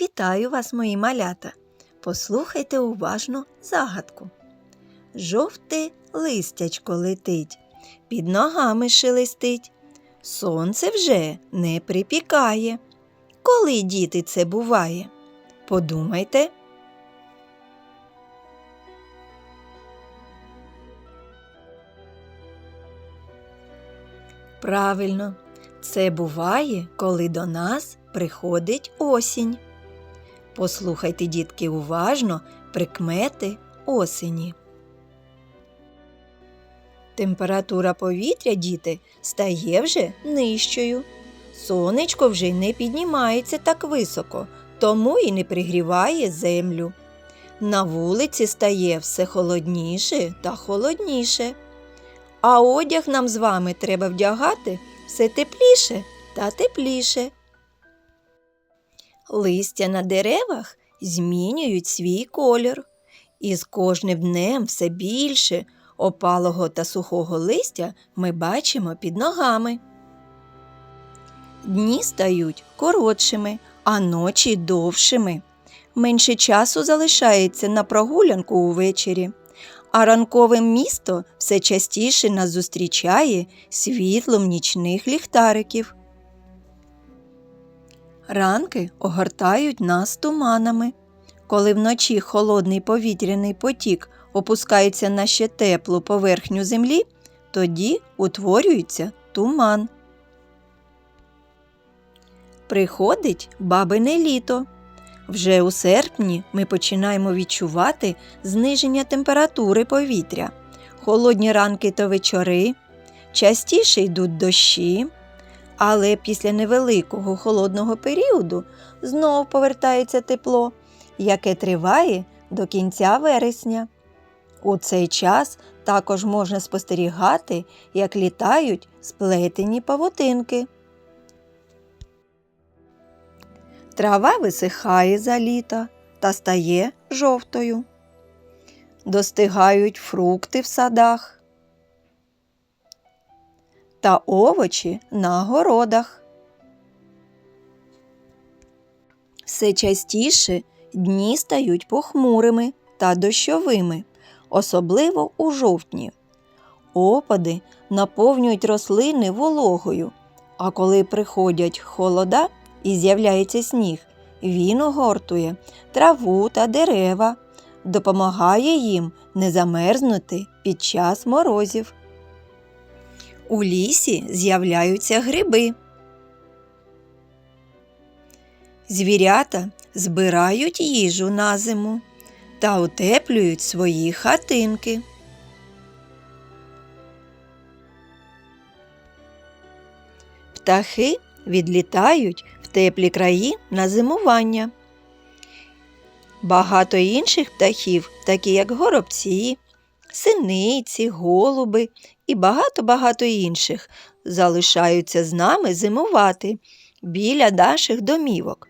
Вітаю вас, мої малята. Послухайте уважно загадку. Жовте листячко летить, під ногами шелестить. Сонце вже не припікає. Коли діти це буває? Подумайте. Правильно, це буває, коли до нас приходить осінь. Послухайте, дітки, уважно прикмети осені. Температура повітря, діти, стає вже нижчою. Сонечко вже не піднімається так високо, тому і не пригріває землю. На вулиці стає все холодніше та холодніше. А одяг нам з вами треба вдягати все тепліше та тепліше. Листя на деревах змінюють свій колір, і з кожним днем все більше опалого та сухого листя ми бачимо під ногами. Дні стають коротшими, а ночі довшими. Менше часу залишається на прогулянку увечері, а ранкове місто все частіше нас зустрічає світлом нічних ліхтариків. Ранки огортають нас туманами. Коли вночі холодний повітряний потік опускається на ще теплу поверхню землі, тоді утворюється туман. Приходить бабине літо. Вже у серпні ми починаємо відчувати зниження температури повітря, холодні ранки та вечори, частіше йдуть дощі, але після невеликого холодного періоду знов повертається тепло, яке триває до кінця вересня. У цей час також можна спостерігати, як літають сплетені павутинки. Трава висихає за літа та стає жовтою. Достигають фрукти в садах та овочі на городах. Все частіше дні стають похмурими та дощовими, особливо у жовтні. Опади наповнюють рослини вологою, а коли приходять холода і з'являється сніг, він огортує траву та дерева, допомагає їм не замерзнути під час морозів. У лісі з'являються гриби. Звірята збирають їжу на зиму та утеплюють свої хатинки. Птахи відлітають в теплі краї на зимування. Багато інших птахів, такі як горобці, синиці, голуби і багато-багато інших, залишаються з нами зимувати біля наших домівок.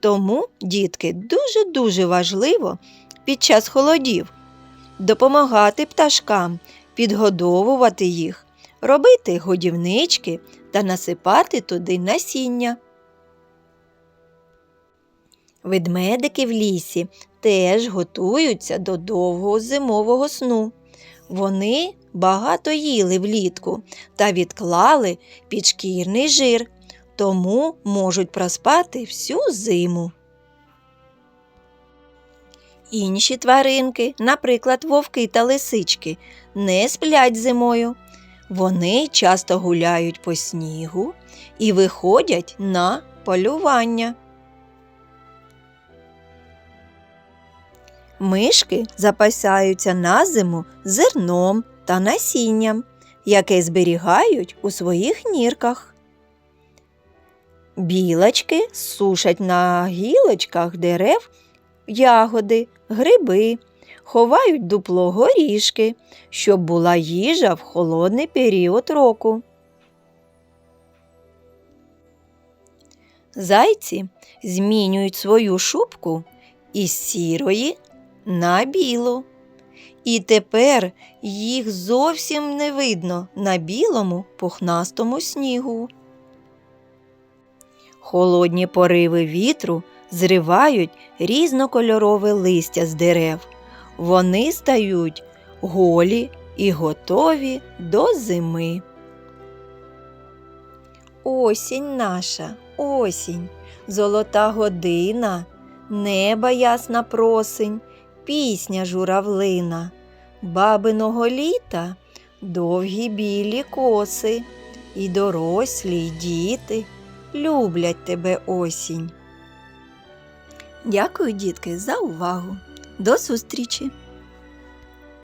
Тому, дітки, дуже-дуже важливо під час холодів допомагати пташкам, підгодовувати їх, робити годівнички та насипати туди насіння. Ведмедики в лісі теж готуються до довгого зимового сну. Вони багато їли влітку та відклали підшкірний жир, тому можуть проспати всю зиму. Інші тваринки, наприклад, вовки та лисички, не сплять зимою. Вони часто гуляють по снігу і виходять на полювання. Мишки запасаються на зиму зерном та насінням, яке зберігають у своїх нірках. Білочки сушать на гілочках дерев ягоди, гриби, ховають дупло горішки, щоб була їжа в холодний період року. Зайці змінюють свою шубку із сірої на білу. І тепер їх зовсім не видно на білому пухнастому снігу. Холодні пориви вітру зривають різнокольорове листя з дерев. Вони стають голі і готові до зими. Осінь наша, осінь, золота година, неба ясна просень, пісня журавлина, бабиного літа довгі білі коси, і дорослі, й діти люблять тебе осінь. Дякую, дітки, за увагу. До зустрічі!